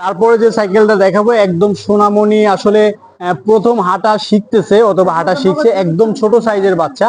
তারপরে যে সাইকেলটা দেখাবো, একদম সোনামণি আসলে প্রথম হাঁটা শিখতেছে অথবা হাঁটা শিখছে একদম ছোট সাইজের বাচ্চা।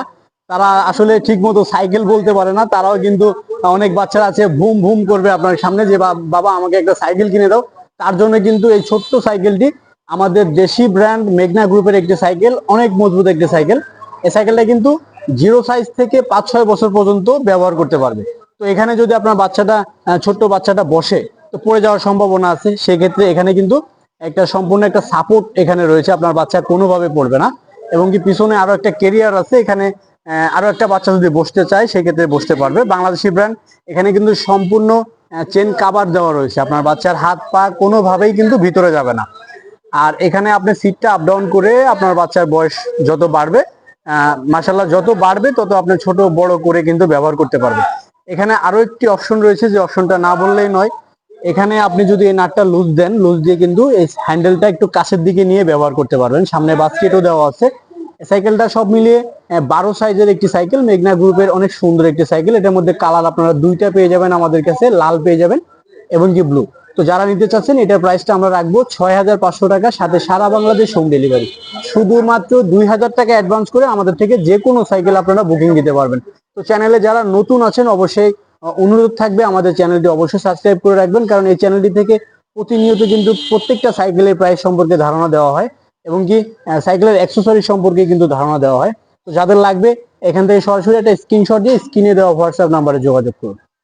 তারা আসলে ঠিক মতো সাইকেল বলতে পারে না, তারাও কিন্তু অনেক বাচ্চারা আছে, ভুম ভুম করবে আপনার সামনে, যে বাবা, আমাকে একটা সাইকেল কিনে দাও। তার জন্য কিন্তু এই ছোট্ট সাইকেলটি আমাদের দেশি ব্র্যান্ড মেঘনা গ্রুপের একটি সাইকেল, অনেক মজবুত একটি সাইকেল। এই সাইকেলটা কিন্তু জিরো সাইজ থেকে পাঁচ ছয় বছর পর্যন্ত ব্যবহার করতে পারবে। তো এখানে যদি আপনার বাচ্চাটা ছোট্ট বাচ্চাটা বসে তো পড়ে যাওয়ার সম্ভাবনা আছে, সেক্ষেত্রে এখানে কিন্তু একটা সম্পূর্ণ একটা সাপোর্ট এখানে রয়েছে, আপনার বাচ্চা কোনোভাবে পড়বে না। এবং কি পিছনে আরও একটা কেরিয়ার আছে, এখানে আরও একটা বাচ্চা যদি বসতে চায়, সেক্ষেত্রে বসতে পারবে। বাংলাদেশি ব্র্যান্ড এখানে কিন্তু সম্পূর্ণ চেন কাবার দেওয়া রয়েছে। আপনার বাচ্চার হাত পা কোনোভাবেই কিন্তু ভিতরে যাবে না। আর এখানে আপনি সিটটা আপ ডাউন করে আপনার বাচ্চার বয়স যত বাড়বে মাসাল্লাহ যত বাড়বে, তত আপনি ছোট, বড় করে কিন্তু ব্যবহার করতে পারবে এখানে আরও একটি অপশন রয়েছে, যে অপশনটা না বললেই নয় এখানে আপনি যদি এই নাটটা লুজ দেন লুজ দিয়ে কিন্তু এই হ্যান্ডেলটা একটু কাছের দিকে নিয়ে ব্যবহার করতে পারবেন। সামনে বাস্কেটও দেওয়া আছে। সাইকেলটা সব মিলিয়ে বারো সাইজের একটি সাইকেল মেঘনা গ্রুপের অনেক সুন্দর একটি সাইকেল এটার মধ্যে কালার আপনারা দুইটা পেয়ে যাবেন আমাদের কাছে, লাল পেয়ে যাবেন এবং কি ব্লু তো যারা নিতে চাচ্ছেন, এটার প্রাইসটা আমরা রাখব ছয় হাজার পাঁচশো টাকা, সাথে সারা বাংলাদেশ হোম ডেলিভারি শুধুমাত্র দুই হাজার টাকা অ্যাডভান্স করে আমাদের থেকে যে কোনো সাইকেল আপনারা বুকিং দিতে পারবেন। তো চ্যানেলে যারা নতুন আছেন, অবশ্যই অনুরোধ থাকবে আমাদের চ্যানেলটি অবশ্যই সাবস্ক্রাইব করে রাখবেন, কারণ এই চ্যানেলটি থেকে প্রতিনিয়ত কিন্তু প্রত্যেকটা সাইকেলের প্রাইস সম্পর্কে ধারণা দেওয়া হয় এবং কি সাইকেলের অ্যাক্সেসরি সম্পর্কে কিন্তু ধারণা দেওয়া হয়। তো যাদের লাগবে, এখান থেকে সরাসরি একটা স্ক্রিনশট দিয়ে স্ক্রিনে দেওয়া হোয়াটসঅ্যাপ নাম্বারে যোগাযোগ করুন।